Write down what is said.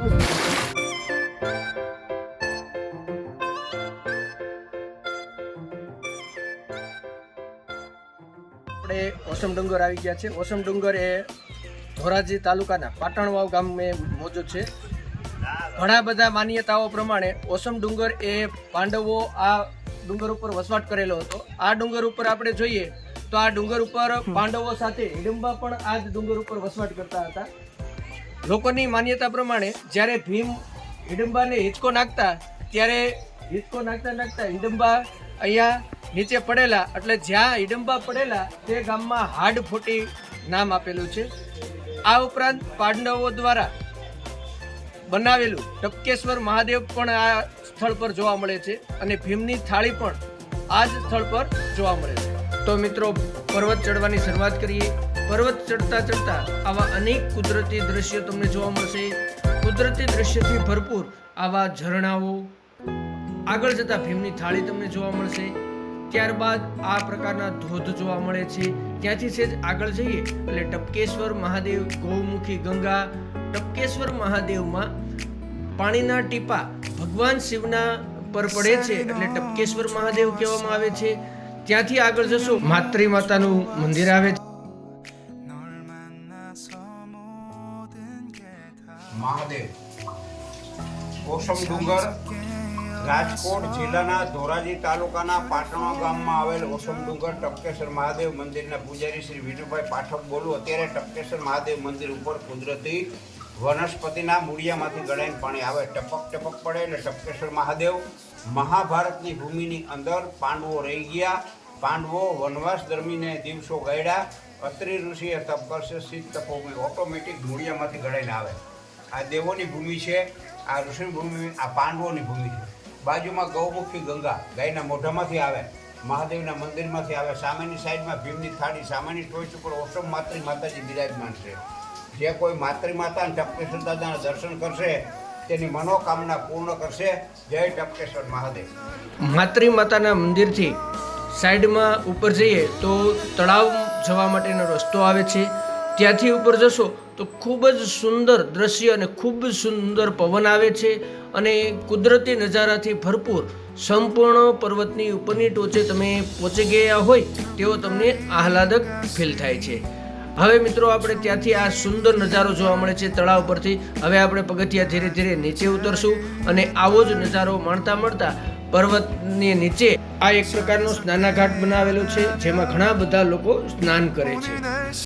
આપણે ઓસમ ડુંગર આવી ગયા છે. ઓસમ ડુંગર એ ધોરાજી તાલુકાના પાટણવાવ ગામે મોજૂદ છે. ઘણા બધા માન્યતાઓ પ્રમાણે ઓસમ ડુંગર એ પાંડવો આ ડુંગર ઉપર વસવાટ કરેલો હતો. આ ડુંગર ઉપર આપણે જોઈએ તો આ ડુંગર ઉપર પાંડવો સાથે હિડમ્બા પણ આ જ ડુંગર ઉપર વસવાટ કરતા હતા. લોકોની માન્યતા પ્રમાણે જ્યારે ભીમ હિડમ્બાને હિંચકો નાખતા, ત્યારે હિંચકો નાખતા નાખતા હિડમ્બા અહીંયા નીચે પડેલા, એટલે જ્યાં હિડમ્બા પડેલા, તે ગામમાં હાડ ફોટી નામ આપેલું છે. આ ઉપરાંત પાંડવો દ્વારા બનાવેલું ટપકેશ્વર મહાદેવ પણ આ સ્થળ પર જોવા મળે છે અને ભીમની થાળી પણ આ જ સ્થળ પર જોવા મળે છે. તો મિત્રો, પર્વત ચડવાની શરૂઆત કરીએ. પર્વત ચડતા ચડતા આવા અનેક કુદરતી દ્રશ્યો તમને જોવા મળશે. કુદરતી દ્રશ્યથી ભરપૂર આવા ઝરણાઓ. આગળ જતા ભીમની થાળી તમને જોવા મળશે. ત્યારબાદ આ પ્રકારના ધોધ જોવા મળે છે. ત્યાંથી સેજ આગળ જઈએ એટલે ટપકેશ્વર મહાદેવ ગૌમુખી ગંગા ટપકેશ્વર મહાદેવમાં પાણીના ટીપા ભગવાન શિવના પર પડે છે એટલે ટપકેશ્વર મહાદેવ કહેવામાં આવે છે. ત્યાંથી આગળ જશો. માત્રી માતાનું મંદિર આવે છે. મહાદેવ. કોસમ ડુંગર, રાજકોટ જિલ્લાના ધોરાજી તાલુકાના પાટણા ગામમાં આવેલ ઓસમ ડુંગર ટપકેશ્વર મહાદેવ મંદિરના પૂજારી શ્રી વિજુભાઈ પાઠક બોલું. અત્યારે ટપકેશ્વર મહાદેવ મંદિર ઉપર કુદરતી વનસ્પતિના મૂળિયામાંથી ગળાઈને પાણી આવે. ટપક ટપક પડે એટલે ટપકેશ્વર મહાદેવ મહાભારતની ભૂમિની અંદર પાંડવો રહી ગયા. પાંડવો વનવાસ દરમિયાન દિવસો ગયડા. અત્રિ ઋષિએ તપ કરશે. શીત તપોમી ઓટોમેટિક મૂળિયામાંથી ગળાઈને આવે. આ દેવોની ભૂમિ છે, આ ઋષિની ભૂમિ, આ પાંડવોની ભૂમિ છે. બાજુમાં ગૌમુખી ગંગા, ગાયના મોઢામાંથી આવે, મહાદેવના મંદિરમાંથી આવે, સામેની સાઈડમાં ભીમની થાળી, સામેની ટોચ ઉપર ઓસમ માતૃ માતાજી બિરાજમાન છે. જે કોઈ માતૃ માતા અને ટપકેશ્વર દાદાના દર્શન કરશે, તેની મનોકામના પૂર્ણ કરશે. જય ટપકેશ્વર મહાદેવ. માતૃમાતાના માતાના મંદિરથી સાઈડમાં ઉપર જઈએ તો તળાવ જવા માટેનો રસ્તો આવે છે. ત્યાંથી ઉપર જશો તો ખૂબ જ સુંદર દ્રશ્ય અને ખૂબ સુંદર પવન આવે છે અને કુદરતી નજારાથી ભરપૂર સંપૂર્ણ પર્વતની ઉપરની ટોચે તમે પહોંચી ગયા હોય તેવો તમને આહલાદક ફીલ થાય છે. હવે મિત્રો આપણે ત્યાંથી આ સુંદર નજારો જોવા મળે છે તળાવ પરથી. હવે આપણે પગથિયા ધીરે ધીરે નીચે ઉતરશું અને આવો જ નજારો માણતા મળતા પર્વતની નીચે આ એક પ્રકારનો સ્નાનાઘાટ બનાવેલો છે જેમાં ઘણા બધા લોકો સ્નાન કરે છે.